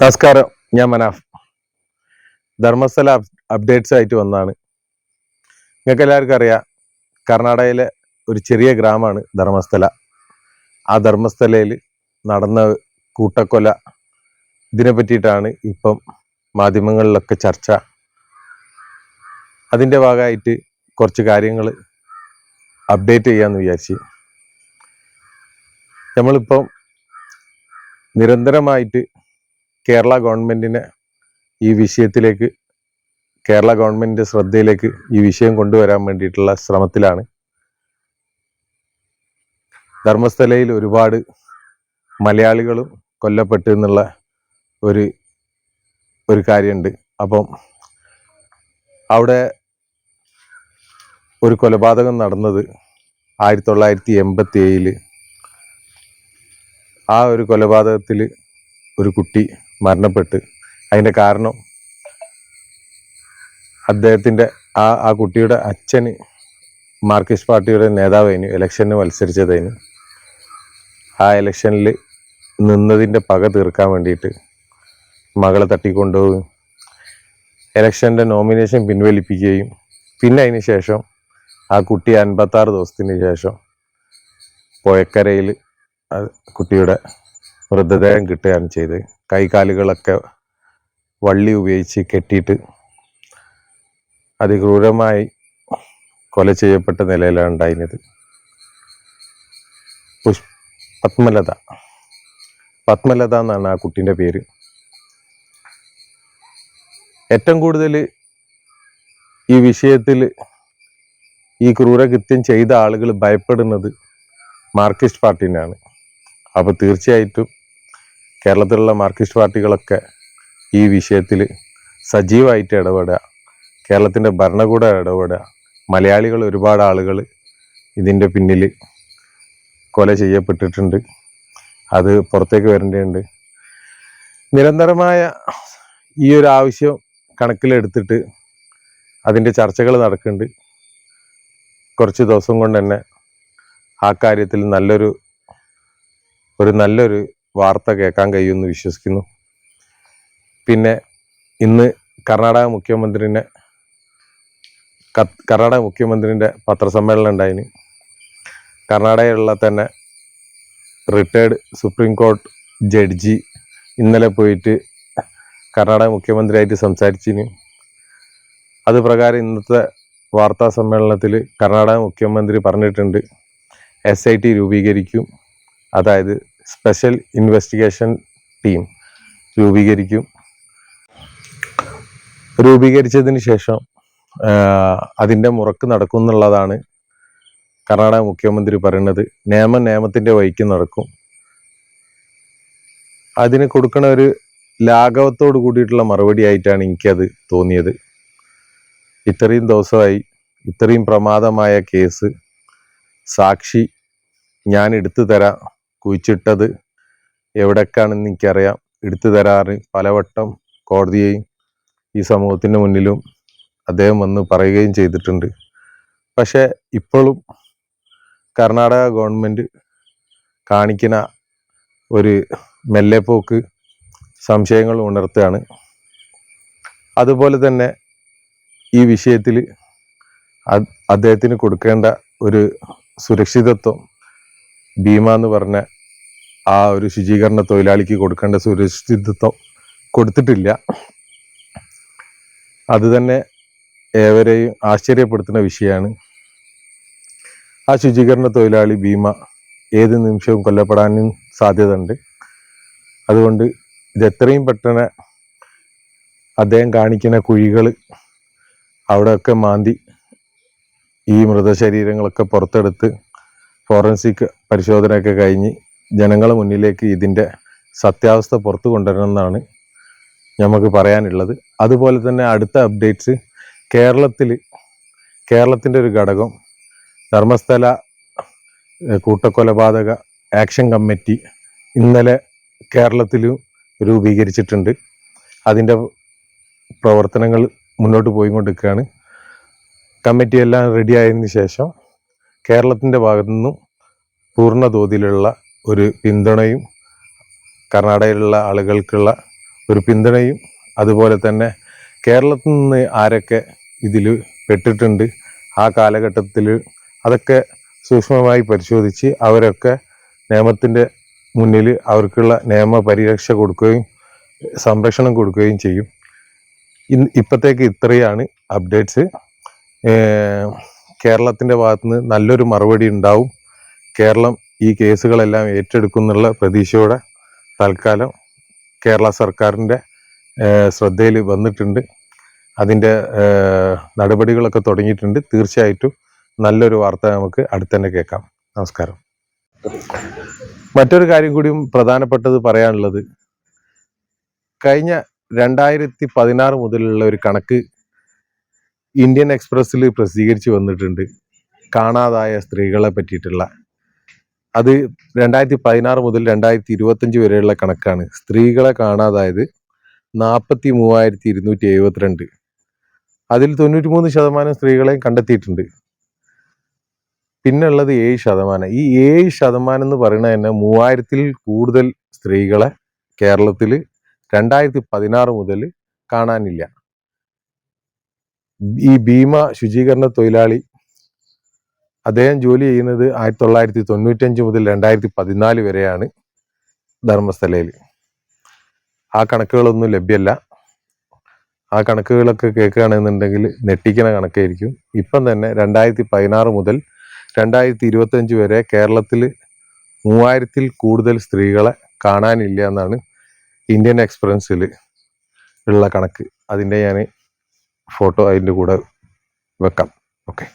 നമസ്കാരം ഞാൻ മനാഫ്. ധർമ്മസ്ഥല അപ്ഡേറ്റ്സ് ആയിട്ട് വന്നതാണ്. നിങ്ങൾക്ക് എല്ലാവർക്കും അറിയാം കർണാടകയിലെ ഒരു ചെറിയ ഗ്രാമമാണ് ധർമ്മസ്ഥല. ആ ധർമ്മസ്ഥലയിൽ നടന്ന കൂട്ടക്കൊല ഇതിനെ പറ്റിയിട്ടാണ് ഇപ്പം മാധ്യമങ്ങളിലൊക്കെ ചർച്ച. അതിന്റെ ഭാഗമായിട്ട് കുറച്ച് കാര്യങ്ങൾ അപ്ഡേറ്റ് ചെയ്യാമെന്ന് വിചാരിച്ച്. നമ്മളിപ്പം നിരന്തരമായിട്ട് കേരള ഗവൺമെന്റിനെ ഈ വിഷയത്തിലേക്ക് കേരള ഗവൺമെന്റിന്റെ ശ്രദ്ധയിലേക്ക് ഈ വിഷയം കൊണ്ടുവരാൻ വേണ്ടിയിട്ടുള്ള ശ്രമത്തിലാണ്. ധർമ്മസ്ഥലയിൽ ഒരുപാട് മലയാളികളും കൊല്ലപ്പെട്ടു എന്നുള്ള ഒരു ഒരു കാര്യമുണ്ട്. അപ്പം അവിടെ ഒരു കൊലപാതകം നടന്നത് ആയിരത്തി തൊള്ളായിരത്തി എൺപത്തി ഏഴിൽ. ആ ഒരു കൊലപാതകത്തിൽ ഒരു കുട്ടി മരണപ്പെട്ട്. അതിന്റെ കാരണം അദ്ദേഹത്തിന്റെ ആ ആ കുട്ടിയുടെ അച്ഛന് മാർക്സിസ്റ്റ് പാർട്ടിയുടെ നേതാവായിരുന്നു ഇലക്ഷന് മത്സരിച്ചതിന് ആ ഇലക്ഷനിൽ നിന്നതിന്റെ പക തീർക്കാൻ വേണ്ടിയിട്ട് മകളെ തട്ടിക്കൊണ്ടുപോവുകയും ഇലക്ഷന്റെ നോമിനേഷൻ പിൻവലിപ്പിക്കുകയും പിന്നെ അതിന് ശേഷം ആ കുട്ടി അൻപത്താറ് ദിവസത്തിന് ശേഷം പുഴക്കരയിൽ കുട്ടിയുടെ മൃതദേഹം കിട്ടുകയാണ് ചെയ്തത്. കൈകാലുകളൊക്കെ വള്ളി ഉപയോഗിച്ച് കെട്ടിയിട്ട് അതിക്രൂരമായി കൊല ചെയ്യപ്പെട്ട നിലയിലാണ് ഉണ്ടായിരുന്നത്. പുഷ് പത്മലത. പത്മലത എന്നാണ് ആ കുട്ടീന്റെ പേര്. ഏറ്റവും കൂടുതൽ ഈ വിഷയത്തിൽ ഈ ക്രൂരകൃത്യം ചെയ്ത ആളുകൾ ഭയപ്പെടുന്നത് മാർക്സിസ്റ്റ് പാർട്ടീനാണ്. അപ്പോൾ തീർച്ചയായിട്ടും കേരളത്തിലുള്ള മാർക്സിസ്റ്റ് പാർട്ടികളൊക്കെ ഈ വിഷയത്തിൽ സജീവമായിട്ട് ഇടപെടുക കേരളത്തിന്റെ ഭരണകൂടം ഇടപെടുക. മലയാളികൾ ഒരുപാട് ആളുകൾ ഇതിന്റെ പിന്നിൽ കൊല ചെയ്യപ്പെട്ടിട്ടുണ്ട്. അത് പുറത്തേക്ക് വരേണ്ടതുണ്ട്. നിരന്തരമായ ഈ ഒരു ആവശ്യം കണക്കിലെടുത്തിട്ട് അതിന്റെ ചർച്ചകൾ നടക്കുന്നുണ്ട്. കുറച്ച് ദിവസം കൊണ്ട് തന്നെ ആ കാര്യത്തിൽ നല്ലൊരു ഒരു നല്ലൊരു വാർത്ത കേൾക്കാൻ കഴിയുമെന്ന് വിശ്വസിക്കുന്നു. പിന്നെ ഇന്ന് കർണാടക മുഖ്യമന്ത്രിനെ കർണാടക മുഖ്യമന്ത്രിന്റെ പത്രസമ്മേളനം ഉണ്ടായിന്. കർണാടകയിലുള്ള തന്നെ റിട്ടയർഡ് സുപ്രീം കോർട്ട് ജഡ്ജി ഇന്നലെ പോയിട്ട് കർണാടക മുഖ്യമന്ത്രിയായിട്ട് സംസാരിച്ചിന്. അത് പ്രകാരം ഇന്നത്തെ വാർത്താ സമ്മേളനത്തിൽ കർണാടക മുഖ്യമന്ത്രി പറഞ്ഞിട്ടുണ്ട് എസ് ഐ ടി രൂപീകരിക്കും. അതായത് സ്പെഷ്യൽ ഇൻവെസ്റ്റിഗേഷൻ ടീം രൂപീകരിക്കും. രൂപീകരിച്ചതിന് ശേഷം അതിന്റെ മുറക്ക് നടക്കും എന്നുള്ളതാണ് കർണാടക മുഖ്യമന്ത്രി പറയുന്നത്. നിയമം നിയമത്തിന്റെ വഴിക്ക് നടക്കും. അതിന് കൊടുക്കണ ഒരു ലാഘവത്തോട് കൂടിയിട്ടുള്ള മറുപടി ആയിട്ടാണ് എനിക്കത് തോന്നിയത്. ഇത്രയും ദിവസമായി ഇത്രയും പ്രമാദമായ കേസ് സാക്ഷി ഞാൻ എടുത്തു തരാം. കുഴിച്ചിട്ടത് എവിടേക്കാണെന്ന് എനിക്കറിയാം. എടുത്തു തരാറ് പലവട്ടം കോടതിയെയും ഈ സമൂഹത്തിന്റെ മുന്നിലും അദ്ദേഹം വന്ന് പറയുകയും ചെയ്തിട്ടുണ്ട്. പക്ഷേ ഇപ്പോഴും കർണാടക ഗവൺമെന്റ് കാണിക്കുന്ന ഒരു മെല്ലെപ്പോക്ക് സംശയങ്ങൾ ഉണർത്തുകയാണ്. അതുപോലെ തന്നെ ഈ വിഷയത്തിൽ അദ്ദേഹത്തിന് കൊടുക്കേണ്ട ഒരു സുരക്ഷിതത്വം ഭീമ എന്ന് പറഞ്ഞ ആ ഒരു ശുചീകരണ തൊഴിലാളിക്ക് കൊടുക്കേണ്ട സുരക്ഷിതത്വം കൊടുത്തിട്ടില്ല. അത് തന്നെ ഏവരെയും ആശ്ചര്യപ്പെടുത്തുന്ന വിഷയമാണ്. ആ ശുചീകരണ തൊഴിലാളി ഭീമ ഏത് നിമിഷവും കൊല്ലപ്പെടാനും സാധ്യതയുണ്ട്. അതുകൊണ്ട് ഇത് എത്രയും പെട്ടെന്ന് അദ്ദേഹം കാണിക്കുന്ന കുഴികൾ അവിടെയൊക്കെ മാന്തി ഈ മൃതശരീരങ്ങളൊക്കെ പുറത്തെടുത്ത് ഫോറൻസിക് പരിശോധനയൊക്കെ കഴിഞ്ഞ് ജനങ്ങളെ മുന്നിലേക്ക് ഇതിന്റെ സത്യാവസ്ഥ പുറത്തു കൊണ്ടുവരണമെന്നാണ് നമുക്ക് പറയാനുള്ളത്. അതുപോലെ തന്നെ അടുത്ത അപ്ഡേറ്റ്സ് കേരളത്തിൽ കേരളത്തിന്റെ ഒരു ഘടകം ധർമ്മസ്ഥല കൂട്ടക്കൊലപാതക ആക്ഷൻ കമ്മിറ്റി ഇന്നലെ കേരളത്തിലും രൂപീകരിച്ചിട്ടുണ്ട്. അതിന്റെ പ്രവർത്തനങ്ങൾ മുന്നോട്ട് പോയിക്കൊണ്ടിരിക്കുകയാണ്. കമ്മിറ്റി എല്ലാം റെഡി ആയതിനു ശേഷം കേരളത്തിന്റെ ഭാഗത്തു നിന്നും പൂർണ തോതിലുള്ള ഒരു പിന്തുണയും കർണാടകയിലുള്ള ആളുകൾക്കുള്ള ഒരു പിന്തുണയും അതുപോലെ തന്നെ കേരളത്തിൽ നിന്ന് ആരൊക്കെ ഇതിൽ പെട്ടിട്ടുണ്ട് ആ കാലഘട്ടത്തിൽ അതൊക്കെ സൂക്ഷ്മമായി പരിശോധിച്ച് അവരൊക്കെ നിയമത്തിന്റെ മുന്നിൽ അവർക്കുള്ള നിയമ പരിരക്ഷ കൊടുക്കുകയും സംരക്ഷണം കൊടുക്കുകയും ചെയ്യും. ഇന്ന് ഇപ്പോഴത്തേക്ക് ഇത്രയാണ് അപ്ഡേറ്റ്സ്. കേരളത്തിന്റെ ഭാഗത്തുനിന്ന് നല്ലൊരു മറുപടി ഉണ്ടാവും. കേരളം ഈ കേസുകളെല്ലാം ഏറ്റെടുക്കുന്നുള്ള പ്രതീക്ഷയോടെ തൽക്കാലം കേരള സർക്കാരിന്റെ ശ്രദ്ധയിൽ വന്നിട്ടുണ്ട്. അതിന്റെ നടപടികളൊക്കെ തുടങ്ങിയിട്ടുണ്ട്. തീർച്ചയായിട്ടും നല്ലൊരു വാർത്ത നമുക്ക് അടുത്തന്നെ കേൾക്കാം. നമസ്കാരം. മറ്റൊരു കാര്യം കൂടിയും പ്രധാനപ്പെട്ടത് പറയാനുള്ളത് കഴിഞ്ഞ രണ്ടായിരത്തി പതിനാറ് മുതലുള്ള ഒരു കണക്ക് ഇന്ത്യൻ എക്സ്പ്രസ്സിൽ പ്രസിദ്ധീകരിച്ച് വന്നിട്ടുണ്ട്. കാണാതായ സ്ത്രീകളെ പറ്റിയിട്ടുള്ള അത് രണ്ടായിരത്തി പതിനാറ് മുതൽ രണ്ടായിരത്തി ഇരുപത്തഞ്ച് വരെയുള്ള കണക്കാണ്. സ്ത്രീകളെ കാണാതായത് നാൽപ്പത്തി മൂവായിരത്തി ഇരുന്നൂറ്റി എഴുപത്തിരണ്ട് അതിൽ തൊണ്ണൂറ്റി മൂന്ന് ശതമാനം സ്ത്രീകളെയും കണ്ടെത്തിയിട്ടുണ്ട്. പിന്നുള്ളത് ഏഴ് ശതമാനം. ഈ ഏഴ് ശതമാനം എന്ന് പറയുന്നത് തന്നെ മൂവായിരത്തിൽ കൂടുതൽ സ്ത്രീകളെ കേരളത്തിൽ രണ്ടായിരത്തി പതിനാറ് മുതൽ കാണാനില്ല. ഈ ഭീമ ശുചീകരണ തൊഴിലാളി അദ്ദേഹം ജോലി ചെയ്യുന്നത് ആയിരത്തി തൊള്ളായിരത്തി തൊണ്ണൂറ്റഞ്ച് മുതൽ രണ്ടായിരത്തി പതിനാല് വരെയാണ് ധർമ്മസ്ഥലയിൽ. ആ കണക്കുകളൊന്നും ലഭ്യമല്ല. ആ കണക്കുകളൊക്കെ കേൾക്കുകയാണെന്നുണ്ടെങ്കിൽ ഞെട്ടിക്കണ കണക്കായിരിക്കും. ഇപ്പം തന്നെ രണ്ടായിരത്തി പതിനാറ് മുതൽ രണ്ടായിരത്തി ഇരുപത്തഞ്ച് വരെ കേരളത്തിൽ മൂവായിരത്തിൽ കൂടുതൽ സ്ത്രീകളെ കാണാനില്ല എന്നാണ് ഇന്ത്യൻ എക്സ്പ്രൻസിൽ ഉള്ള കണക്ക്. അതിന്റെ ഞാൻ ഫോട്ടോ അതിന്റെ കൂടെ വെക്കാം. ഓക്കെ.